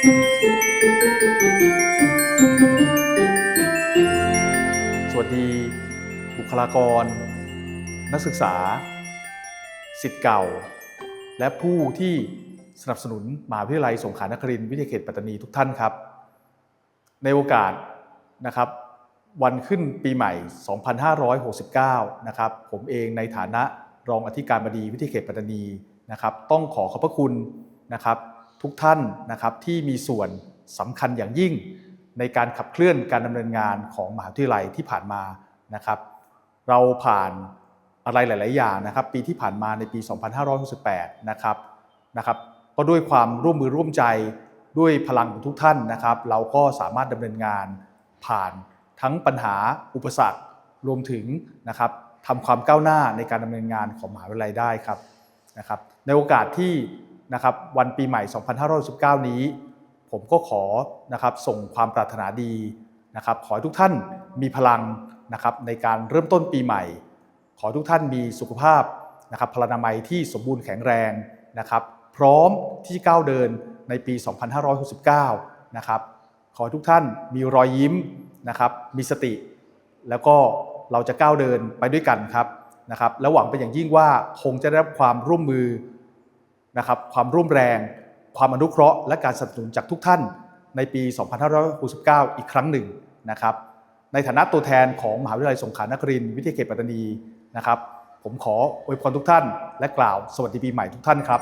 สวัสดี บุคลากร นักศึกษา สิทธิ์เก่า และผู้ที่สนับสนุนมหาวิทยาลัยสงขลานครินทร์วิทยาเขตปัตตานีทุกท่านครับ ในโอกาสนะครับ วันขึ้นปีใหม่ 2569 นะครับ ผมเองในฐานะรองอธิการบดีวิทยาเขตปัตตานีนะครับ ต้องขอขอบพระคุณนะครับ ทุกท่านนะครับที่มีส่วนสำคัญอย่างยิ่ง ในการขับเคลื่อนการดำเนินงานของมหาวิทยาลัยที่ผ่านมานะครับ เราผ่านอะไรหลาย ๆ อย่างนะครับ ปีที่ผ่านมาในปี 2568 นะครับนะครับ ก็ด้วยความร่วมมือร่วมใจด้วยพลังของทุกท่านนะครับ เราก็สามารถดำเนินงานผ่านทั้งปัญหาอุปสรรครวมถึงนะครับทำความก้าวหน้าในการดำเนินงานของมหาวิทยาลัยได้ครับนะครับ ในโอกาสที่ นะครับวันปีใหม่ 2519 นี้ ผมก็ขอนะครับส่งความปรารถนาดีนะครับขอให้ทุกท่านมีพลังนะครับในการเริ่มต้นปีใหม่ ขอทุกท่านมีสุขภาพนะครับพลานามัยที่สมบูรณ์แข็งแรงนะครับพร้อมที่ก้าวเดินในปี 2569 นะครับขอให้ทุกท่านมีรอยยิ้มนะครับมีสติ แล้วก็เราจะก้าวเดินไปด้วยกันครับนะครับและหวังเป็นอย่างยิ่งว่าคงจะได้รับความร่วมมือ นะครับความร่วมแรง ความอนุเคราะห์ และการสนับสนุนจากทุกท่านในปี 2569 อีกครั้งหนึ่งนะครับ ในฐานะตัวแทนของมหาวิทยาลัยสงขลานครินทร์วิทยาเขตปัตตานีนะครับ ผมขออวยพรทุกท่าน และกล่าวสวัสดีปีใหม่ทุกท่านครับ